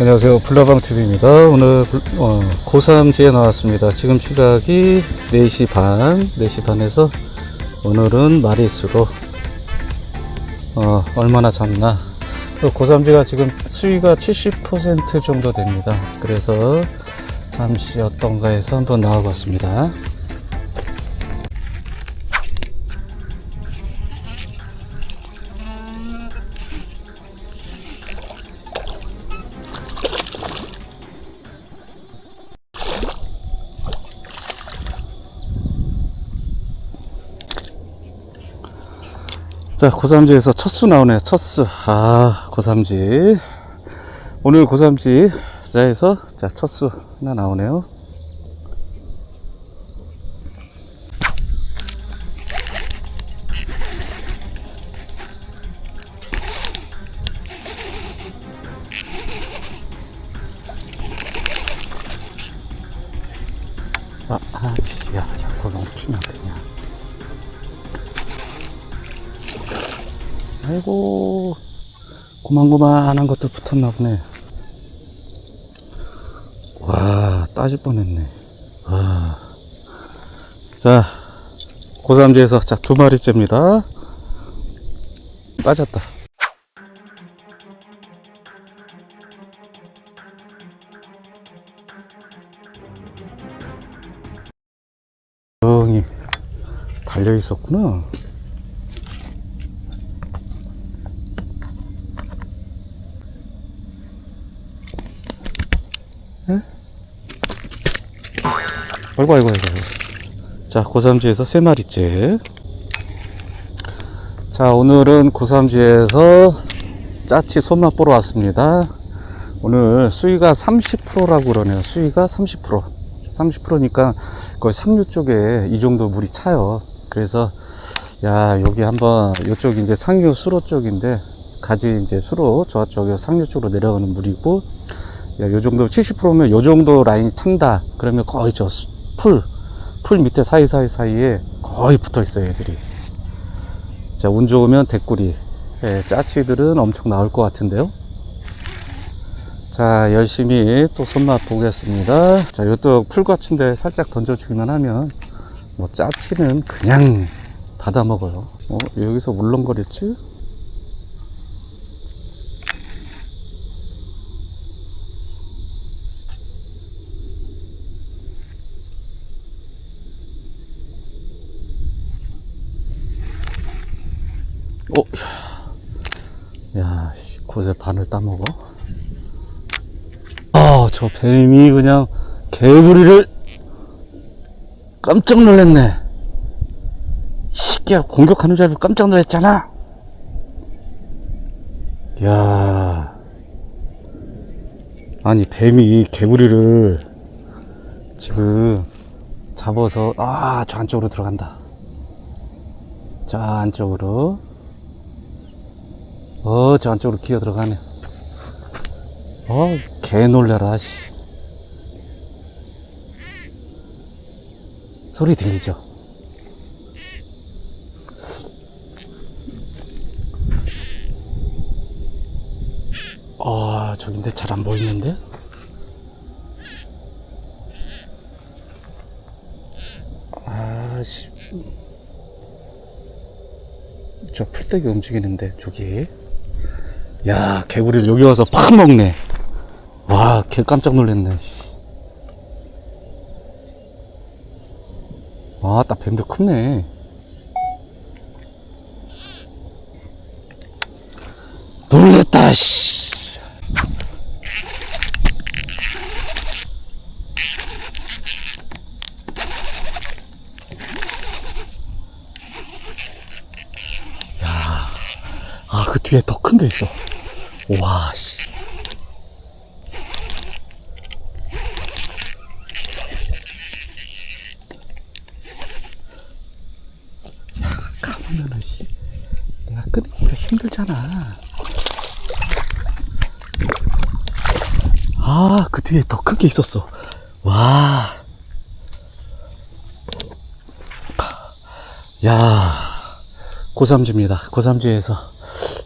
안녕하세요. 불나방TV입니다. 오늘 불- 어, 고3지에 나왔습니다. 지금 시각이 4시 반, 4시 반에서 오늘은 마리수로 어, 얼마나 잡나. 고3지가 지금 수위가 70% 정도 됩니다. 그래서 잠시 어떤가 해서 한번 나와봤습니다. 자, 고삼지에서 첫수 나오네요. 첫 수. 아, 고삼지. 오늘 고삼지 자에서 자, 첫수 하나 나오네요. 아, 아, 씨, 야, 자꾸 넘치면 되냐. 아이고 고만고만한 것들 붙었나 보네. 와 따질 뻔했네. 와. 자 고삼지에서 자두 마리째입니다. 빠졌다. 조용히 달려 있었구나 아이고 아이고 아이고. 자 고삼지에서 세 마리째. 자 오늘은 고삼지에서 짜치 손맛 보러 왔습니다. 오늘 수위가 30%라고 그러네요. 수위가 30% 30%니까 거의 상류 쪽에 이 정도 물이 차요. 그래서 야 여기 한번 이쪽 이제 상류 수로 쪽인데 가지 이제 수로 저쪽에 상류 쪽으로 내려가는 물이고 야, 요 정도 70%면 요 정도 라인이 찬다. 그러면 거의 저 풀, 풀 밑에 사이사이 사이에 거의 붙어 있어요, 애들이. 자, 운 좋으면 대꾸리. 예, 짜치들은 엄청 나올 것 같은데요. 자, 열심히 또 손맛 보겠습니다. 자, 요또 풀 같은데 살짝 던져주기만 하면, 뭐, 짜치는 그냥 받아 먹어요. 어, 여기서 울렁거렸지? 어, 야, 야, 씨, 곳에 반을 따먹어. 아, 저 뱀이 그냥 개구리를 깜짝 놀랐네. 이 새끼야, 공격하는 줄 알고 깜짝 놀랐잖아. 야, 아니, 뱀이 개구리를 지금 잡아서, 아, 저 안쪽으로 들어간다. 저 안쪽으로. 어, 저 안쪽으로 기어 들어가네. 어, 개 놀래라, 씨. 소리 들리죠? 아, 저긴데 잘 안 보이는데? 아, 씨. 저 풀떼기 움직이는데, 저기. 야, 개구리를 여기 와서 팍 먹네. 와, 개 깜짝 놀랐네, 씨. 와, 딱 뱀도 크네. 놀랬다, 씨. 아, 그 뒤에 더 큰 게 있어. 와, 씨. 야, 가보면은, 씨. 내가 끊기가 힘들잖아. 아, 그 뒤에 더 큰 게 있었어. 와. 야, 고삼지입니다. 고삼지에서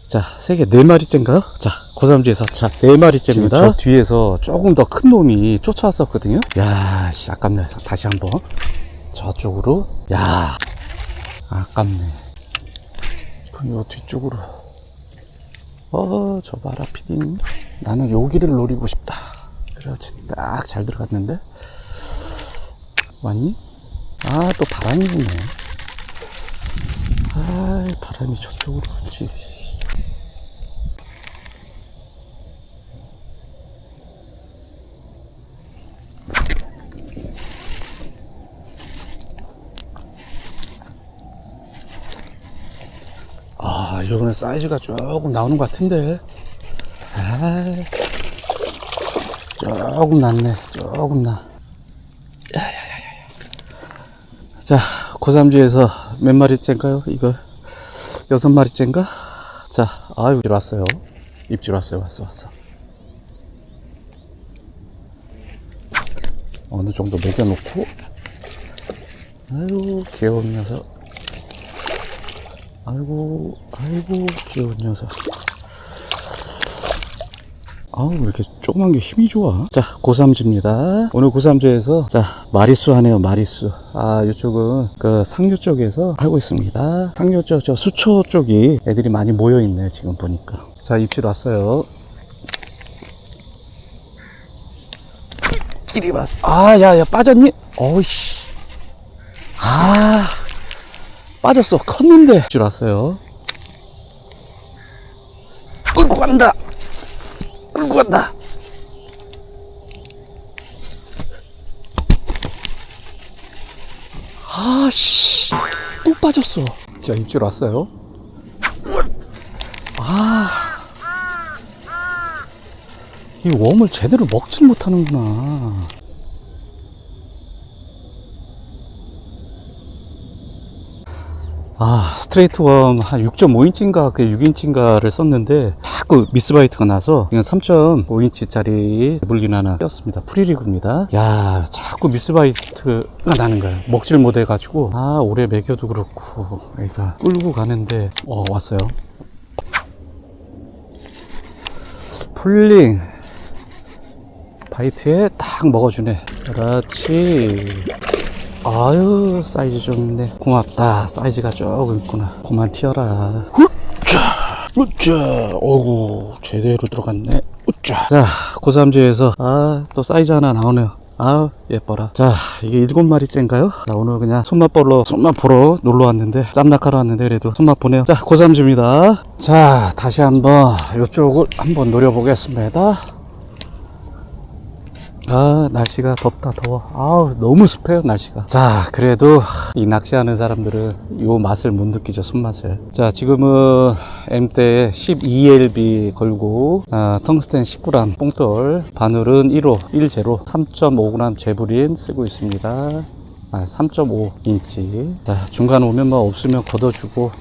자, 세 개, 네 마리째인가요? 자, 고삼지에서 자, 네 마리째입니다. 저 뒤에서 조금 더 큰 놈이 쫓아왔었거든요. 야, 씨, 아깝네. 다시 한 번. 저쪽으로. 야, 아깝네. 그럼 요 뒤쪽으로. 어, 저 봐라, 피디님. 나는 여기를 노리고 싶다. 그렇지. 딱 잘 들어갔는데. 왔니? 아, 또 바람이 부네. 아, 바람이 저쪽으로 불지. 아, 이번에 사이즈가 조금 나오는 것 같은데. 아, 조금 낫네. 조금 나. 자, 고삼지에서 몇 마리째인가요? 이거 여섯 마리째인가? 자, 아유, 입질 왔어요. 입질 왔어요. 왔어, 왔어. 어느 정도 먹여놓고. 아유, 귀여운 녀석. 아이고, 아이고, 귀여운 녀석. 아우, 왜 이렇게 조그만 게 힘이 좋아? 자, 고삼지입니다. 오늘 고삼지에서, 자, 마리수 하네요, 마리수. 아, 이쪽은 그 상류 쪽에서 하고 있습니다. 상류 쪽, 저 수초 쪽이 애들이 많이 모여 있네, 지금 보니까. 자, 입질 왔어요. 이리 왔어. 아, 야, 야, 빠졌니? 어이씨. 아. 빠졌어. 컸는데. 줄 왔어요. 끌고 간다. 끌고 간다. 아씨. 또 빠졌어. 자, 입질 왔어요. 아. 이 웜을 제대로 먹질 못하는구나. 아, 스트레이트 웜 한 6.5인치인가, 그 6인치인가를 썼는데, 자꾸 미스바이트가 나서, 그냥 3.5인치짜리 물린 하나 꼈습니다. 프리리그입니다. 야, 자꾸 미스바이트가 나는 거야. 먹질 못해가지고, 아, 오래 먹여도 그렇고, 애가 끌고 가는데, 어, 왔어요. 풀링. 바이트에 딱 먹어주네. 그렇지. 아유 사이즈 좀 있네 고맙다 사이즈가 조금 있구나 그만 튀어라 우짜 우짜 어구 제대로 들어갔네. 우짜. 자 고삼지에서 아 또 사이즈 하나 나오네요. 아 예뻐라. 자 이게 일곱 마리째인가요? 자 오늘 그냥 손맛 보러 손맛 보러 놀러 왔는데 짬낚하러 왔는데 그래도 손맛 보네요. 자 고삼지입니다. 자 다시 한번 이쪽을 한번 노려보겠습니다 아 날씨가 덥다 더워. 아우 너무 습해요 날씨가. 자 그래도 이 낚시하는 사람들은 요 맛을 못 느끼죠 손맛을. 자 지금은 M대에 12LB 걸고 아, 텅스텐 19g 뽕돌 바늘은 1호 1제로 3.5g 제브린 쓰고 있습니다. 아, 3.5인치. 자 중간 오면 뭐 없으면 걷어주고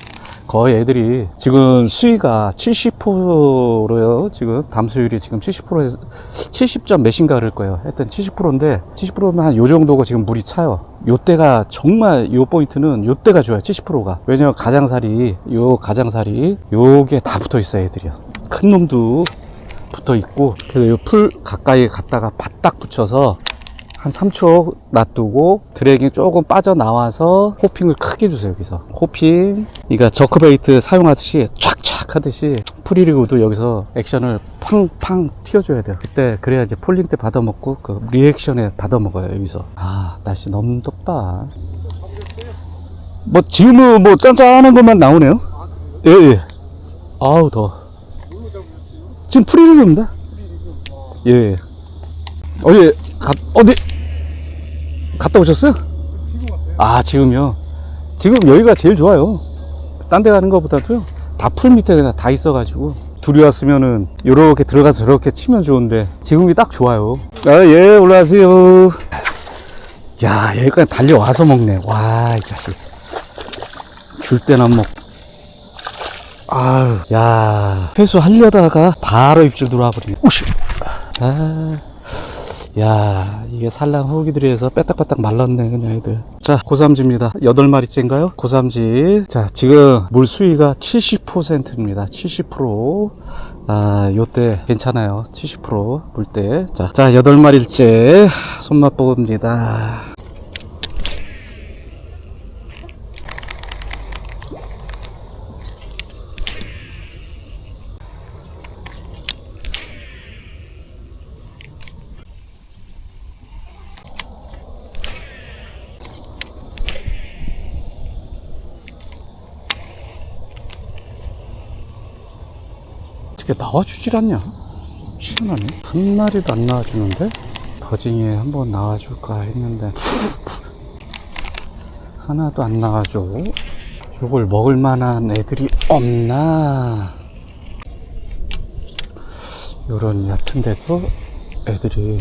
거의 애들이 지금 수위가 70%요. 지금 담수율이 지금 70%에서 70점 몇인가 그럴 거예요. 하여튼 70%인데 70%면 한 요 정도가 지금 물이 차요. 요 때가 정말 요 포인트는 요 때가 좋아요. 70%가. 왜냐면 가장살이 요 가장살이 요게 다 붙어 있어요, 애들이요. 큰 놈도 붙어 있고 그래서 요풀 가까이 갔다가 바닥 붙여서 한 3초 놔두고 드래깅 조금 빠져나와서 호핑을 크게 주세요 여기서. 호핑. 그러니까 저크베이트 사용하듯이 촥촥 하듯이 프리리그도 여기서 액션을 팡팡 튀어줘야 돼요. 그때 그래야지 폴링 때 받아먹고 그 리액션에 받아먹어요 여기서. 아 날씨 너무 덥다. 뭐 지금은 뭐 짠짠한 것만 나오네요? 예예. 아우 더워 지금 프리리그입니다. 예 어디 가, 어디 갔다 오셨어요? 아 지금요? 지금 여기가 제일 좋아요. 딴 데 가는 것보다도요. 다 풀 밑에 그냥 다 있어가지고. 둘이 왔으면은 요렇게 들어가서 저렇게 치면 좋은데 지금이 딱 좋아요. 아 예 올라가세요. 야 여기까지 달려와서 먹네. 와 이 자식. 줄안 먹고 아유 야 회수 하려다가 바로 입질 들어와 버리네. 오씨. 아 야, 이게 산랑 후기들에서 빼딱빼딱 말랐네, 그냥 애들. 자, 고삼지입니다. 여덟 마리째인가요? 고삼지. 자, 지금 물 수위가 70%입니다. 70%. 아, 요때 괜찮아요. 70% 물때. 자, 자, 여덟 마리째 손맛 보입니다. 어떻게 나와주질 않냐? 희한하네. 한 마리도 안 나와주는데? 버징에 한번 나와줄까 했는데, 하나도 안 나와줘. 요걸 먹을 만한 애들이 없나? 요런 얕은 데도 애들이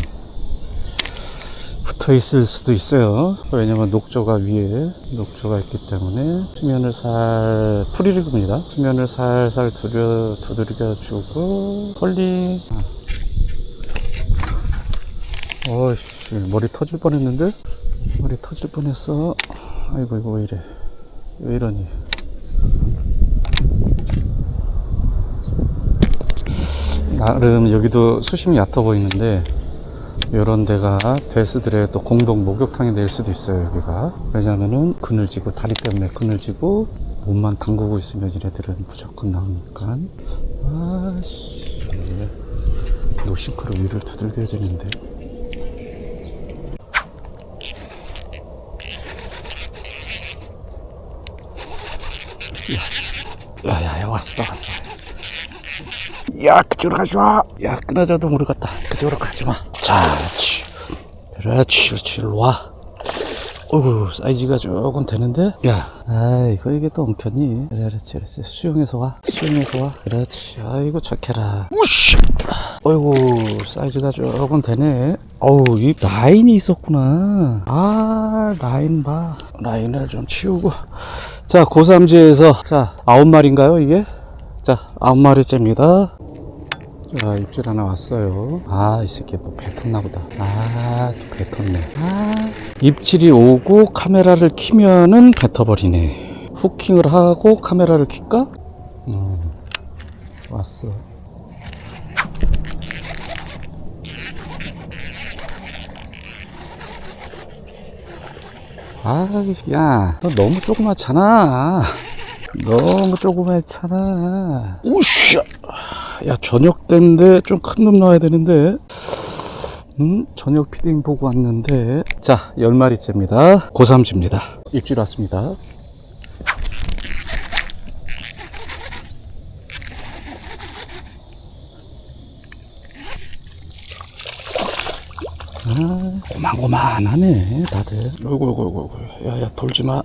붙어 있을 수도 있어요. 왜냐면 녹조가 위에 녹조가 있기 때문에 수면을 살 풀이를 굽니다. 수면을 살살 두려 두드려 주고 컬링. 어이씨 머리 터질 뻔했는데 머리 터질 뻔했어. 아이고 이거 왜 이래? 왜 이러니? 나름 여기도 수심이 얕아 보이는데 이런 데가 베스들의 또 공동 목욕탕이 될 수도 있어요 여기가. 왜냐면은 그늘지고 다리 때문에 그늘지고 몸만 담그고 있으면 얘네들은 무조건 나오니까. 아씨. 노싱크로 위를 두들겨야 되는데. 야야야 왔어 왔어. 야 그쪽으로 가지마. 야 끊어져도 모르겠다. 그쪽으로 가지마 자 그렇지. 그렇지 그렇지. 일로 와. 어구 사이즈가 조금 되는데? 야. 아이고 이게 또 엉켰니? 그래 그렇지 그렇지. 수영해서 와. 수영해서 와. 그렇지. 아이고 착해라. 우씨! 어이구 사이즈가 조금 되네. 어우 이 라인이 있었구나. 아 라인 봐. 라인을 좀 치우고. 자 고삼지에서 자 아홉 마리인가요 이게? 자 아홉 마리째입니다 자, 입질 하나 왔어요. 아, 이 새끼 뭐 뱉었나 보다. 아, 또 뱉었네. 아, 입질이 오고 카메라를 키면은 뱉어버리네. 후킹을 하고 카메라를 킬까? 음, 왔어. 아, 야, 너 너무 조그맣잖아. 너무 조그맣잖아. 우샤! 야, 저녁 때인데 좀 큰 놈 나와야 되는데. 음, 저녁 피딩 보고 왔는데. 자, 열 마리째입니다. 고삼지입니다. 입질 왔습니다. 아, 고만고만하네, 다들. 어이구, 어이구, 어이구, 어이구. 야, 야, 돌지 마.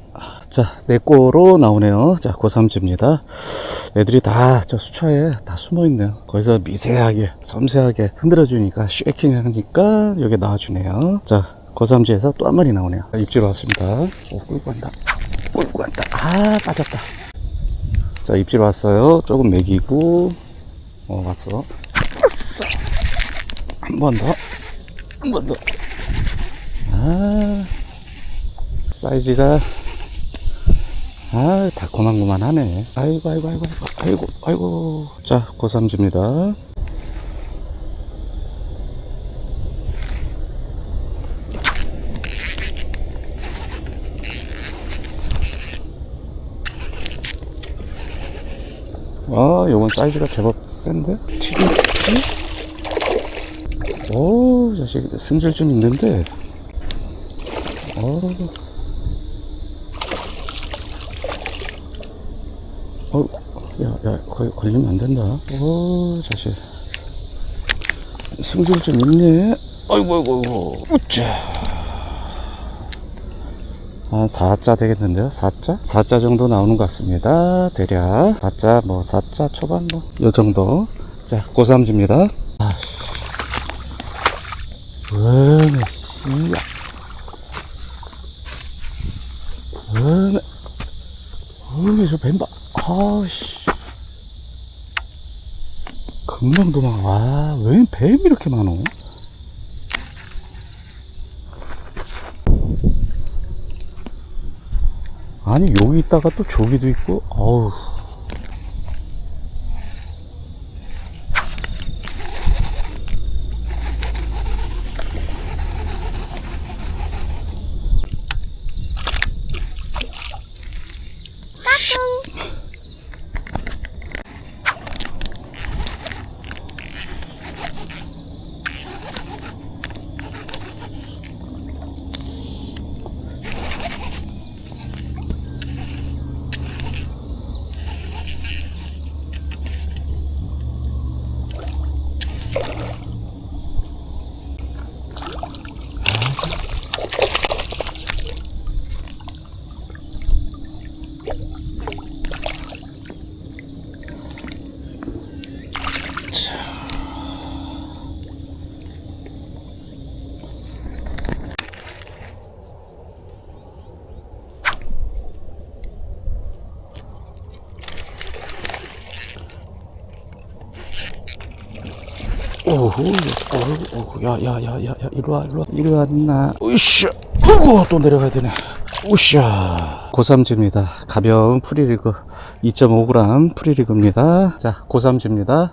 자, 내 거로 나오네요. 자, 고삼지입니다. 애들이 다 저 수초에 다 숨어 있네요. 거기서 미세하게, 섬세하게 흔들어주니까, 쉐이킹 하니까 여기 나와주네요. 자, 고삼지에서 또 한 마리 나오네요. 입질 왔습니다. 오, 끌고 간다. 끌고 간다. 아, 빠졌다. 자, 입질 왔어요. 조금 먹이고, 어, 왔어. 왔어. 한 번 더. 한 번 더. 아, 사이즈가, 아, 다 고만고만하네. 아이고, 아이고, 아이고, 아이고, 아이고. 자, 고삼지입니다. 아, 요건 사이즈가 제법 센데? 튀김치? 오, 자식, 승질 좀 있는데. 어. 어, 야, 야, 거기 걸리면 안 된다. 오, 자식. 승질 좀 있네. 아이고, 아이고, 아이고. 우짜. 한 4자 되겠는데요? 4자? 4자 정도 나오는 것 같습니다. 대략. 4자, 뭐, 4자 초반, 뭐, 요 정도. 자, 고삼지입니다. 아, 왜네, 왜네, 저 뱀바. 아씨. 금방 도망. 와, 왜 뱀이 이렇게 많어? 아니 여기 있다가 또 저기도 있고 어우 오호, 어이구, 야, 야, 야, 야, 야, 이리 와, 이리 와, 이리 왔나. 으쌰, 어이구, 또 내려가야 되네. 으쌰. 고삼지입니다. 가벼운 프리리그. 2.5g 프리리그입니다. 자, 고삼지입니다.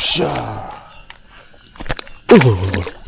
으쌰. 어이구, 어이구, 어이구.